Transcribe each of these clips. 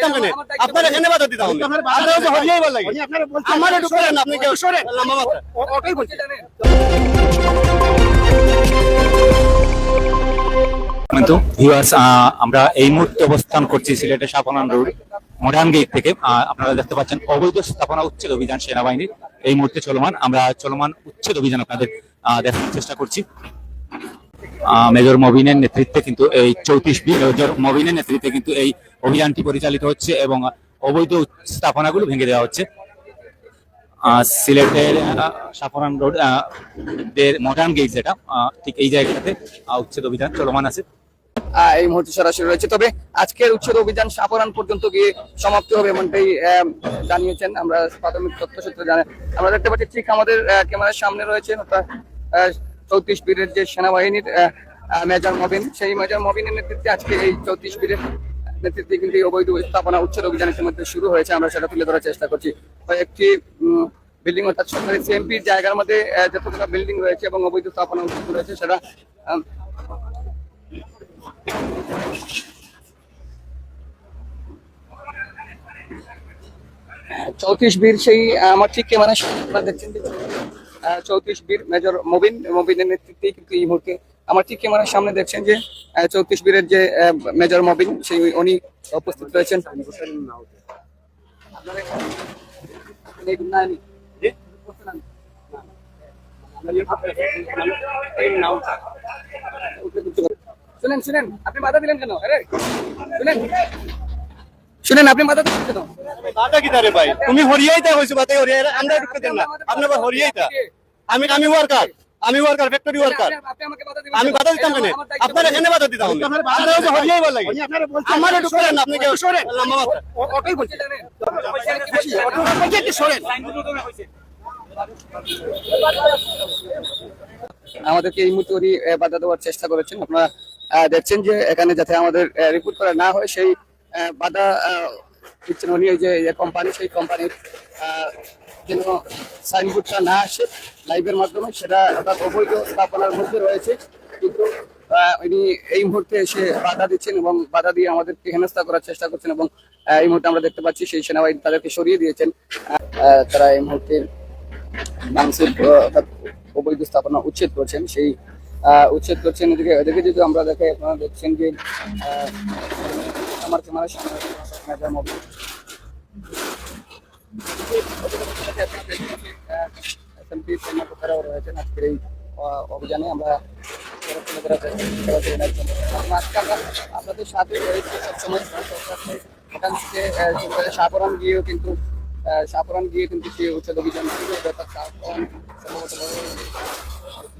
কেন আপনার এখানে বাধা দিতাম আমি আপনারা তো হরিয়াই বল লাগে। আমার একটু করেন আপনি কেউ সরেন। লম্বা মাথা ওটাই বলছি ভিউয়ার্স আমরা এই মুহূর্তে অবস্থান করছি সিলেটের সাপনান রোড মডার্ন গেট থেকে। আপনারা দেখতে পাচ্ছেন অবৈধ স্থাপনা উচ্ছেদ অভিযান সেনাবাহিনীর। এই মুহূর্তে চলমান আমরা চলমান উচ্ছেদ অভিযান আপনাদের আহ, দেখানোর চেষ্টা করছি। মেজর মবিনের নেতৃত্বে কিন্তু এই চৌত্রিশ মেজর মবিনের নেতৃত্বে কিন্তু এই অভিযানটি পরিচালিত হচ্ছে এবং অবৈধ স্থাপনাগুলো ভেঙে দেওয়া হচ্ছে। সিলেটের সাফরান রোড মডার্ন গেট যেটা ঠিক এই জায়গাটাতে উচ্ছেদ অভিযান চলমান আছে। এই মুহূর্তে সরাসরি রয়েছে। তবে আজকের উচ্ছেদ অভিযান সাপরান পর্যন্ত গিয়ে সমাপ্ত হবে এমনটাই জানিয়েছেন। আমরা প্রাথমিক তথ্য সূত্রে জানাই আমরা দেখতে পাচ্ছি ঠিক আমাদের ক্যামেরার সামনে রয়েছে চৌত্রিশ বীরের যে সেনাবাহিনীর মেজর মবিন, সেই মেজর মবিনের নেতৃত্বে আজকে এই চৌত্রিশ বীরের নেতৃত্বে কিন্তু অবৈধ স্থাপনা উচ্ছেদ অভিযান ইতিমধ্যে শুরু হয়েছে। আমরা সেটা তুলে ধরার চেষ্টা করছি। একটি বিল্ডিং অর্থাৎ সরকারি সিএমপির জায়গার মধ্যে যতগুলো বিল্ডিং রয়েছে এবং অবৈধ স্থাপনা উচ্ছেদ রয়েছে, সেটা চৌত্রিশ বীর সেই আমার ঠিক ক্যামেরা দেখছেন চৌত্রিশ বীর মেজর মবিন, মবিনের নেতৃত্বে কিন্তু এই মুহূর্তে আমার ঠিক ক্যামেরার সামনে দেখছেন যে চৌত্রিশ বীরের যে মেজর মবিন, সেই উনি উপস্থিত রয়েছেন। আপনি হরিয়াই তা হইছো বাধা হরিয়াই আমরা দেন না। আপনি হরিয়াই তা আমি আমি ওয়ার্কার আমি ওয়ার্কার ফ্যাক্টরি ওয়ার্কার আমি বাধা দিতাম কেন? আপনার এখানে বাধা দিতাম আমার একটু করেন আপনি কেউ সরেন আমাদেরকে এই মুহূর্তে উনি বাধা দেওয়ার চেষ্টা করেছেন। আপনারা দেখছেন যে এখানে যাতে আমাদের রিপোর্ট করা না হয় সেই বাধা দিচ্ছেন উনি এই যে কোম্পানি সেই কোম্পানির যেন সাইনবোর্ডটা না আসে লাইভের মাধ্যমে সেটা অর্থাৎ অবৈধ স্থাপনার মধ্যে রয়েছে। কিন্তু উনি এই মুহূর্তে এসে বাধা দিচ্ছেন এবং বাধা দিয়ে আমাদেরকে হেনস্থা করার চেষ্টা করছেন এবং এই মুহূর্তে আমরা দেখতে পাচ্ছি সেই সেনাবাহিনী তাদেরকে সরিয়ে দিয়েছেন। তারা এই মুহূর্তে অর্থাৎ অবৈধ স্থাপনা উচ্ছেদ করছেন। সেই উচ্ছেদ করছেন এদিকে এদিকে যদি আমরা দেখে আপনারা দেখছেন যে আমার ক্যামেরার সামনে মেজর মবিন। আহ, SMT কর্মকর্তারাও রয়েছেন আজকের এই আহ, অভিযানে আমরা তুলে ধরার চেষ্টা করছি একজন। এবং আজকে আমরা আপনাদের সাথে রয়েছে সবসময় এখান থেকে আহ, সাপরান গিয়েও কিন্তু আহ, সাপরান গিয়ে কিন্তু সেই উচ্ছেদ অভিযান শুরু হবে অর্থাৎ সাপরান সম্ভবত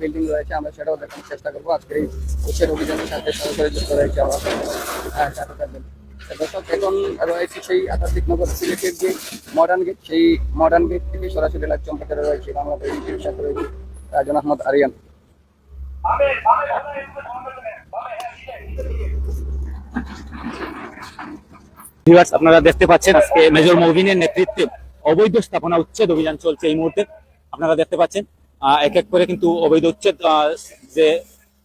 বিল্ডিং রয়েছে আমরা সেটাও দেখানোর চেষ্টা করব আজকের এই উচ্ছেদ অভিযানের সাথে সরাসরি যুক্ত রয়েছে আমরা হ্যাঁ, সাথে থাকবেন। এখন রয়েছে সেই সিলেটের যে মডার্ন গেট সেই মডার্ন গেট থেকে সরাসরি রয়েছে বাংলা টেলিভিশনের সাথে রয়েছে রাজন আহমদ আরিয়ান। আপনারা দেখতে পাচ্ছেন আজকে মেজর মবিনের নেতৃত্বে অবৈধ স্থাপনা উচ্ছেদ অভিযান চলছে এই মুহূর্তে। আপনারা দেখতে পাচ্ছেন এক এক করে কিন্তু অবৈধ উচ্ছেদ যে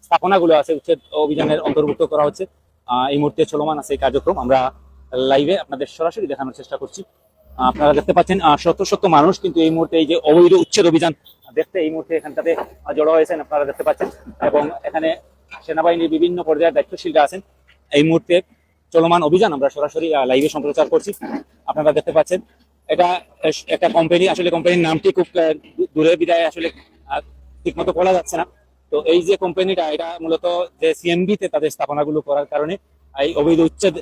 স্থাপনাগুলো আছে উচ্ছেদ অভিযানের অন্তর্ভুক্ত করা হচ্ছে। এই মুহূর্তে চলমান আছে এই কার্যক্রম। আমরা লাইভে আপনাদের সরাসরি দেখানোর চেষ্টা করছি। আপনারা দেখতে পাচ্ছেন শত শত মানুষ, কিন্তু এই মুহূর্তে এই যে অবৈধ উচ্ছেদ অভিযান দেখতে এই মুহূর্তে এখানটাতে জড়ো হয়েছেন আপনারা দেখতে পাচ্ছেন। এবং এখানে সেনাবাহিনীর বিভিন্ন পর্যায়ের দায়িত্বশীলরা আছেন। এই মুহূর্তে চলমান অভিযান আমরা সরাসরি লাইভে সম্প্রচার করছি। আপনারা দেখতে পাচ্ছেন, এটা একটা কোম্পানি আসলে কোম্পানির নামটি খুব দূরে বিদায় আসলে ঠিক মতো বলা যাচ্ছে না। তো এই যে কোম্পানিটা এটা মূলত যে সিএমবি তে তাদের স্থাপনাগুলো করার কারণে, এই অবৈধ উচ্ছেদ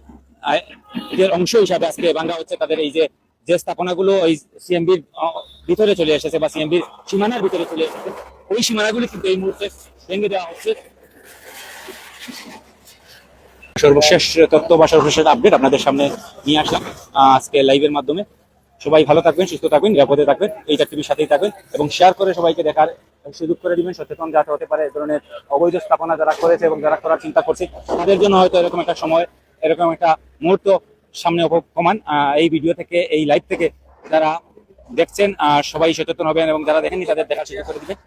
এর অংশ হিসাবে আজকে ভাঙ্গা হচ্ছে তাদের এই যে যে স্থাপনাগুলো ওই সিএমবির ভিতরে চলে এসেছে বা সিএমবির সীমানার ভিতরে চলে এসেছে, ওই সীমানাগুলি কিন্তু এই মুহূর্তে ভেঙে দেওয়া হচ্ছে। সর্বশেষ তথ্য বা সর্বশেষ আপডেট আপনাদের সামনে নিয়ে আসলাম আজকে লাইভের মাধ্যমে। সবাই ভালো থাকবেন, সুস্থ থাকবেন, নিরাপদে থাকবেন, এই টিভির সাথেই থাকবেন এবং শেয়ার করে সবাইকে দেখার সুযোগ করে দিবেন, সচেতন যাতে হতে পারে, এই ধরনের অবৈধ স্থাপনা যারা করেছে এবং যারা করার চিন্তা করছে, তাদের জন্য হয়তো এরকম একটা সময়, এরকম একটা মুহূর্ত সামনে অপমান এই ভিডিও থেকে, এই লাইভ থেকে যারা দেখছেন সবাই সচেতন হবেন এবং যারা দেখেননি তাদের দেখার সুযোগ করে দিবেন।